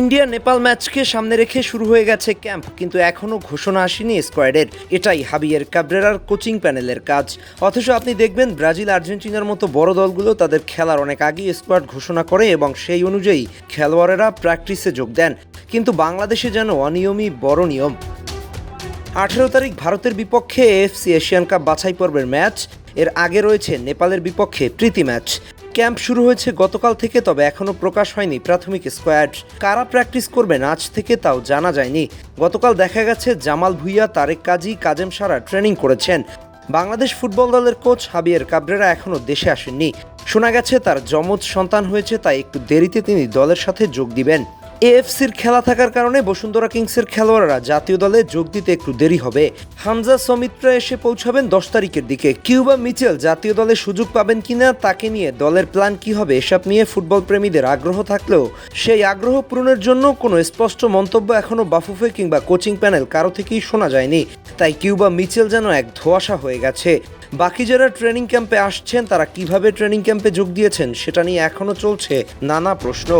India Nepal ম্যাচকে সামনে রেখে শুরু হয়ে গেছে ক্যাম্প, কিন্তু এখনও ঘোষণা আসেনি স্কোয়াডের। এটাই হাবিয়ের কাবরেরার কোচিং প্যানেলের কাজ। অথচ আপনি দেখবেন ব্রাজিল, আর্জেন্টিনার মতো বড় দলগুলো তাদের খেলার অনেক আগেই স্কোয়াড ঘোষণা করে এবং সেই অনুযায়ী খেলোয়াড়েরা প্র্যাকটিসে যোগ দেন। কিন্তু বাংলাদেশে যেন অনিয়মই বড় নিয়ম। আঠেরো তারিখ ভারতের বিপক্ষে এএফসি এশিয়ান কাপ বাছাই পর্বের ম্যাচ। এর আগে রয়েছে নেপালের বিপক্ষে প্রীতি ম্যাচ। ক্যাম্প শুরু হয়েছে গতকাল থেকে, তবে এখনও প্রকাশ হয়নি প্রাথমিক স্কোয়াড। কারা প্র্যাকটিস করবেন আজ থেকে তাও জানা যায়নি। গতকাল দেখা গেছে জামাল ভুইয়া, তারেক কাজী, কাজেম সারা ট্রেনিং করেছেন। বাংলাদেশ ফুটবল দলের কোচ হাবিয়ের কাবরেরা এখনও দেশে আসেননি। শোনা গেছে তার যমজ সন্তান হয়েছে, তাই একটু দেরিতে তিনি দলের সাথে যোগ দিবেন। এএফসির খেলা থাকার কারণে বসুন্ধরা কিংসের খেলোয়াড়রা জাতীয় দলে যোগ দিতে একটু দেরি হবে। হামজা সমিত্রা এসে পৌঁছাবেন দশ তারিখের দিকে। কিউবা মিচেল জাতীয় দলে সুযোগ পাবেন কিনা তাকে নিয়ে দলের প্ল্যান কি হবে এসব নিয়ে ফুটবল প্রেমীদের আগ্রহ থাকলেও সেই আগ্রহ পূরণের জন্য কোনো স্পষ্ট মন্তব্য এখনও বাফুফে কিংবা কোচিং প্যানেল কারও থেকেই শোনা যায়নি। তাই কিউবা মিচেল যেন এক ধোঁয়াশা হয়ে গেছে। বাকি যারা ট্রেনিং ক্যাম্পে আসছেন, তারা কীভাবে ট্রেনিং ক্যাম্পে যোগ দিয়েছেন, সেটা নিয়ে এখনও চলছে নানা প্রশ্ন।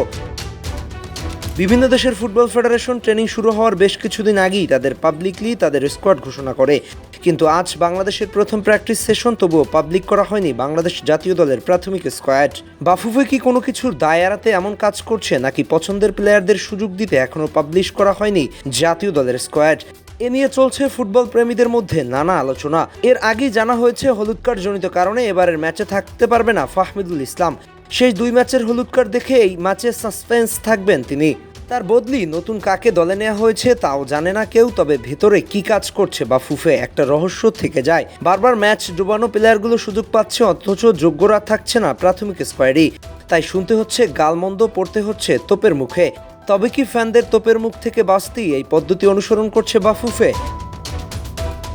বিভিন্ন দেশের ফুটবল ফেডারেশন ট্রেনিং শুরু হওয়ার বেশ কিছুদিন আগেই তাদের পাবলিকলি তাদের স্কোয়াড ঘোষণা করে। কিন্তু আজ বাংলাদেশের প্রথম প্র্যাকটিস সেশন তবুও পাবলিক করা হয়নি বাংলাদেশ জাতীয় দলের প্রাথমিক স্কোয়াড বাফুফে কি কোনো কিছুর দায় এড়াতে এমন কাজ করছে নাকি পছন্দের প্লেয়ারদের সুযোগ দিতে এখনও পাবলিশ করা হয়নি জাতীয় দলের স্কোয়াড এ নিয়ে চলছে ফুটবল প্রেমীদের মধ্যে নানা আলোচনা। এর আগেই জানা হয়েছে হলুদ কার্ড জনিত কারণে এবারের ম্যাচে থাকতে পারবে না ফাহমিদুল ইসলাম। শেষ দুই ম্যাচের হলুদ কার্ড দেখে এই ম্যাচে সাসপেন্স থাকবেন তিনি। তার বদলি নতুন কাকে দলে নেওয়া হয়েছে তাও জানে না কেউ, তবে ভেতরে কি কাজ করছে বা ফুফে একটা রহস্য থেকে যায়। বারবার ম্যাচ ডুবানো প্লেয়ারগুলো সুযোগ পাচ্ছে, অথচ যোগ্যরা থাকছে না প্রাথমিক স্কোয়াডই। তাই শুনতে হচ্ছে গালমন্দ, পড়তে হচ্ছে তোপের মুখে। তবে কি ফ্যানদের তোপের মুখ থেকে বাঁচতেই এই পদ্ধতি অনুসরণ করছে বাফুফে?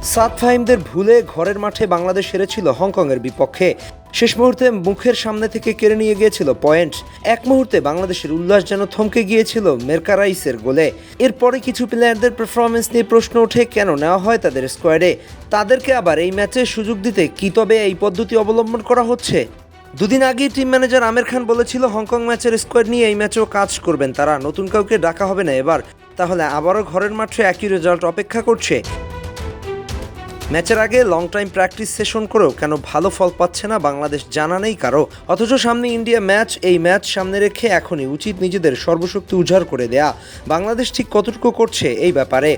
সাত ফাহিমদের ভুলে ঘরের মাঠে বাংলাদেশ হেরেছিল হংকংয়ের বিপক্ষে। শেষ মুহূর্তে মুখের সামনে থেকে কেড়ে নিয়ে গিয়েছিল পয়েন্ট। এক মুহূর্তে বাংলাদেশের উল্লাস যেন থমকে গিয়েছিল মেরকারাইসের গোলে। এরপরে কিছু প্লেয়ারদের পারফরমেন্স নিয়ে প্রশ্ন ওঠে, কেন নেওয়া হয় তাদের স্কোয়াডে তাদেরকে আবার এই ম্যাচে সুযোগ দিতে কি তবে এই পদ্ধতি অবলম্বন করা হচ্ছে? দুদিন আগেই টিম ম্যানেজার আমির খান বলেছিল, হংকং ম্যাচের স্কোয়াড নিয়ে এই ম্যাচেও কাজ করবেন তারা। নতুন কাউকে ডাকা হবে না এবার। তাহলে আবারও ঘরের মাঠে একই রেজাল্ট অপেক্ষা করছে। ম্যাচের আগে লং টাইম প্র্যাকটিস সেশন করেও কেন ভালো ফল পাচ্ছে না বাংলাদেশ জানা নেই কারও। অথচ সামনে ইন্ডিয়া ম্যাচ এই ম্যাচ সামনে রেখে এখনই উচিত নিজেদের সর্বশক্তি উজাড় করে দেয়া। বাংলাদেশ ঠিক কতটুকু করছে এই ব্যাপারে?